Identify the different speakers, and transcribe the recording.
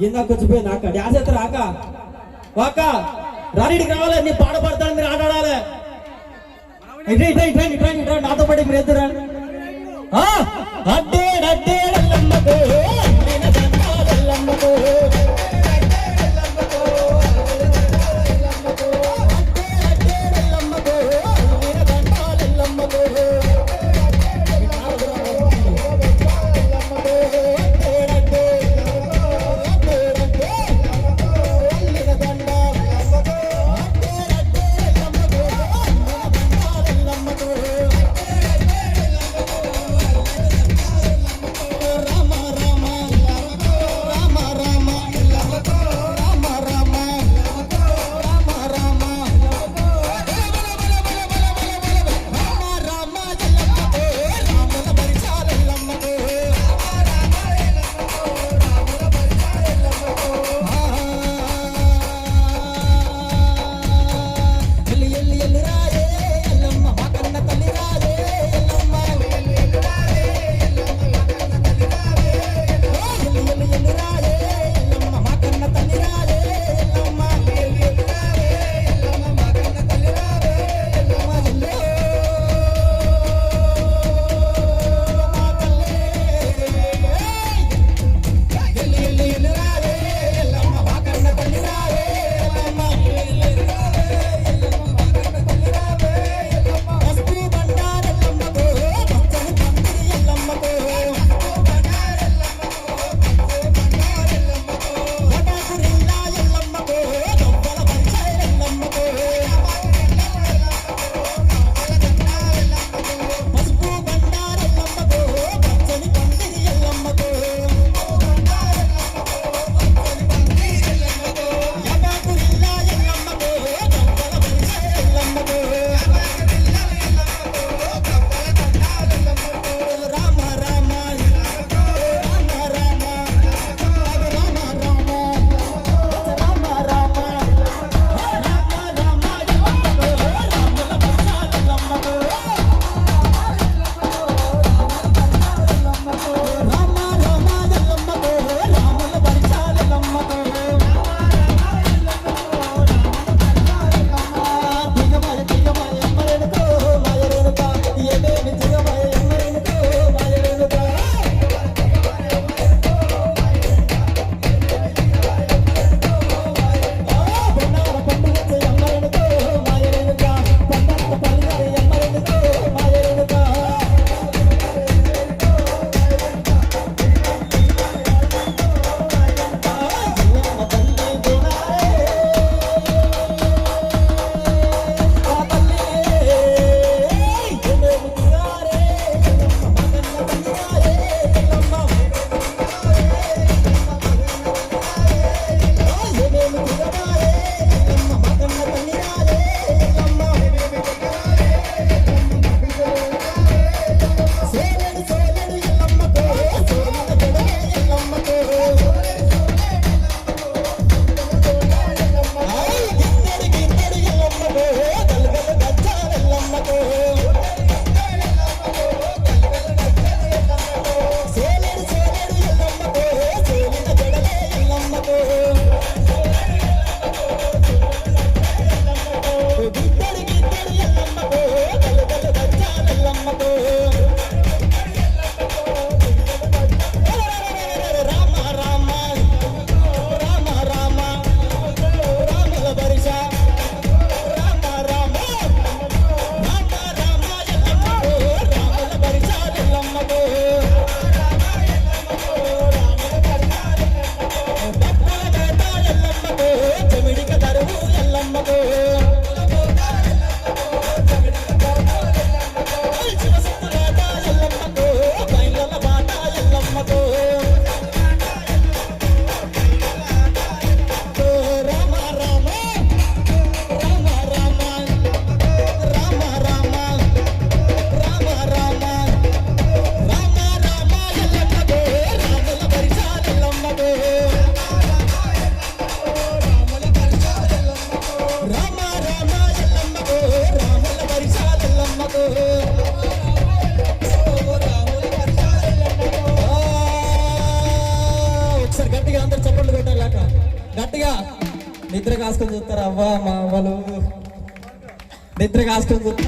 Speaker 1: ఇందాక వచ్చిపోయింది అక్క డ్యాన్స్ ఎత్తరా అక్క ఓ అక్క రానీడికి రావాలి నీ పాట పడతాను మీరు ఆట ఆడాలి ఇట్రా ఇట్రా ఇట్రా ఇట్రా నాతో పాటు మీరు ఎద్దురా అడ్డే అడ్డే. గట్టిగా నిద్ర కాసుకొని చూస్తారు? అవ్వ మా అవ్వలు. నిద్ర కాసుకొని చూస్తారు